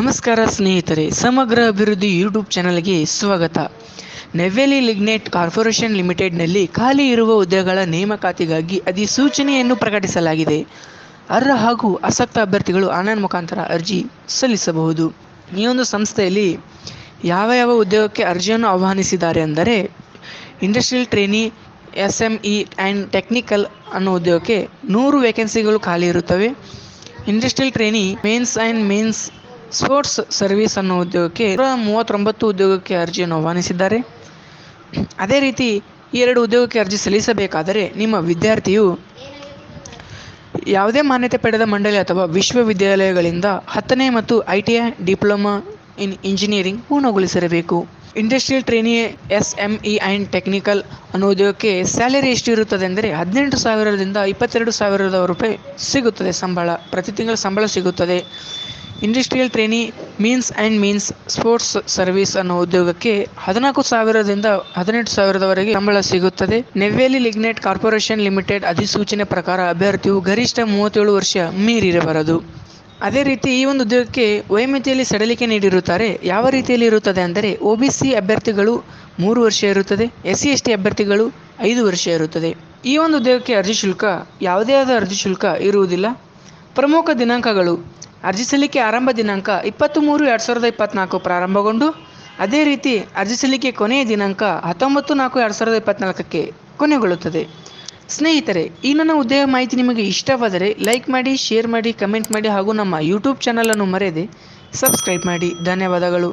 ನಮಸ್ಕಾರ ಸ್ನೇಹಿತರೆ, ಸಮಗ್ರ ಅಭಿವೃದ್ಧಿ ಯೂಟ್ಯೂಬ್ ಚಾನಲ್ಗೆ ಸ್ವಾಗತ. ನೆವೆಲಿ ಲಿಗ್ನೆಟ್ ಕಾರ್ಪೊರೇಷನ್ ಲಿಮಿಟೆಡ್ನಲ್ಲಿ ಖಾಲಿ ಇರುವ ಹುದ್ದೆಗಳ ನೇಮಕಾತಿಗಾಗಿ ಅಧಿಸೂಚನೆಯನ್ನು ಪ್ರಕಟಿಸಲಾಗಿದೆ. ಅರ್ಹ ಹಾಗೂ ಆಸಕ್ತ ಅಭ್ಯರ್ಥಿಗಳು ಆನ್ಲೈನ್ ಮುಖಾಂತರ ಅರ್ಜಿ ಸಲ್ಲಿಸಬಹುದು. ಈ ಒಂದು ಸಂಸ್ಥೆಯಲ್ಲಿ ಯಾವ ಯಾವ ಉದ್ಯೋಗಕ್ಕೆ ಅರ್ಜಿಯನ್ನು ಆಹ್ವಾನಿಸಿದ್ದಾರೆ ಅಂದರೆ, industrial trainee S M E and technical ಅನ್ನೋ ಉದ್ಯೋಗಕ್ಕೆ ನೂರು ವೇಕೆನ್ಸಿಗಳು ಖಾಲಿ ಇರುತ್ತವೆ. Industrial trainee, mains and mains sports service ಅನ್ನೋ ಉದ್ಯೋಗಕ್ಕೆ ಮೂವತ್ತೊಂಬತ್ತು ಉದ್ಯೋಗಕ್ಕೆ ಅರ್ಜಿಯನ್ನು ಆಹ್ವಾನಿಸಿದ್ದಾರೆ. ಅದೇ ರೀತಿ ಈ ಎರಡು ಉದ್ಯೋಗಕ್ಕೆ ಅರ್ಜಿ ಸಲ್ಲಿಸಬೇಕಾದರೆ ನಿಮ್ಮ ವಿದ್ಯಾರ್ಥಿಯು ಯಾವುದೇ ಮಾನ್ಯತೆ ಪಡೆದ ಮಂಡಳಿ ಅಥವಾ ವಿಶ್ವವಿದ್ಯಾಲಯಗಳಿಂದ ಹತ್ತನೇ ಮತ್ತು I T I diploma in engineering ಪೂರ್ಣಗೊಳಿಸಿರಬೇಕು. Industrial trainee S M E and technical ಅನ್ನೋ ಉದ್ಯೋಗಕ್ಕೆ ಸ್ಯಾಲರಿ ಎಷ್ಟು ಇರುತ್ತದೆ ಅಂದರೆ ಹದಿನೆಂಟು ಸಾವಿರದಿಂದ ಇಪ್ಪತ್ತೆರಡು ಸಾವಿರದ ರೂಪಾಯಿ ಸಿಗುತ್ತದೆ. ಸಂಬಳ ಪ್ರತಿ ತಿಂಗಳು ಸಂಬಳ ಸಿಗುತ್ತದೆ. Industrial trainee means and means sports service ಅನ್ನೋ ಉದ್ಯೋಗಕ್ಕೆ ಹದಿನಾಲ್ಕು ಸಾವಿರದಿಂದ ಹದಿನೆಂಟು ಸಾವಿರದವರೆಗೆ ಸಂಬಳ ಸಿಗುತ್ತದೆ. ನೆವ್ವೇಲಿ ಲಿಗ್ನೆಟ್ ಕಾರ್ಪೊರೇಷನ್ ಲಿಮಿಟೆಡ್ ಅಧಿಸೂಚನೆ ಪ್ರಕಾರ ಅಭ್ಯರ್ಥಿಯು ಗರಿಷ್ಠ ಮೂವತ್ತೇಳು ವರ್ಷ ಮೀರಿರಬಾರದು. ಅದೇ ರೀತಿ ಈ ಒಂದು ಉದ್ಯೋಗಕ್ಕೆ ವೈಮಿತಿಯಲ್ಲಿ ಸಡಿಲಿಕೆ ನೀಡಿರುತ್ತಾರೆ. ಯಾವ ರೀತಿಯಲ್ಲಿ ಇರುತ್ತದೆ ಅಂದರೆ ಒ ಬಿ ಸಿ ಅಭ್ಯರ್ಥಿಗಳು ಮೂರು ವರ್ಷ ಇರುತ್ತದೆ. ಎಸ್ ಸಿ ಎಸ್ ಟಿ ಅಭ್ಯರ್ಥಿಗಳು ಐದು ವರ್ಷ ಇರುತ್ತದೆ. ಈ ಒಂದು ಉದ್ಯೋಗಕ್ಕೆ ಅರ್ಜಿ ಶುಲ್ಕ ಯಾವುದೇ ಆದ ಅರ್ಜಿ ಶುಲ್ಕ ಇರುವುದಿಲ್ಲ. ಪ್ರಮುಖ ದಿನಾಂಕಗಳು ಅರ್ಜಿ ಸಲ್ಲಿಕೆ ಆರಂಭ ದಿನಾಂಕ ಇಪ್ಪತ್ತು ಮೂರು ಎರಡು ಸಾವಿರದ ಇಪ್ಪತ್ತ್ನಾಲ್ಕು ಪ್ರಾರಂಭಗೊಂಡು, ಅದೇ ರೀತಿ ಅರ್ಜಿ ಸಲ್ಲಿಕೆ ಕೊನೆಯ ದಿನಾಂಕ ಹತ್ತೊಂಬತ್ತು ನಾಲ್ಕು ಎರಡು ಸಾವಿರದ ಇಪ್ಪತ್ತ್ನಾಲ್ಕಕ್ಕೆ ಕೊನೆಗೊಳ್ಳುತ್ತದೆ. ಸ್ನೇಹಿತರೆ, ಈ ನನ್ನ ಉದ್ಯೋಗ ಮಾಹಿತಿ ನಿಮಗೆ ಇಷ್ಟವಾದರೆ ಲೈಕ್ ಮಾಡಿ, ಶೇರ್ ಮಾಡಿ, ಕಮೆಂಟ್ ಮಾಡಿ ಹಾಗೂ ನಮ್ಮ ಯೂಟ್ಯೂಬ್ ಚಾನಲನ್ನು ಮರೆಯದೆ ಸಬ್ಸ್ಕ್ರೈಬ್ ಮಾಡಿ. ಧನ್ಯವಾದಗಳು.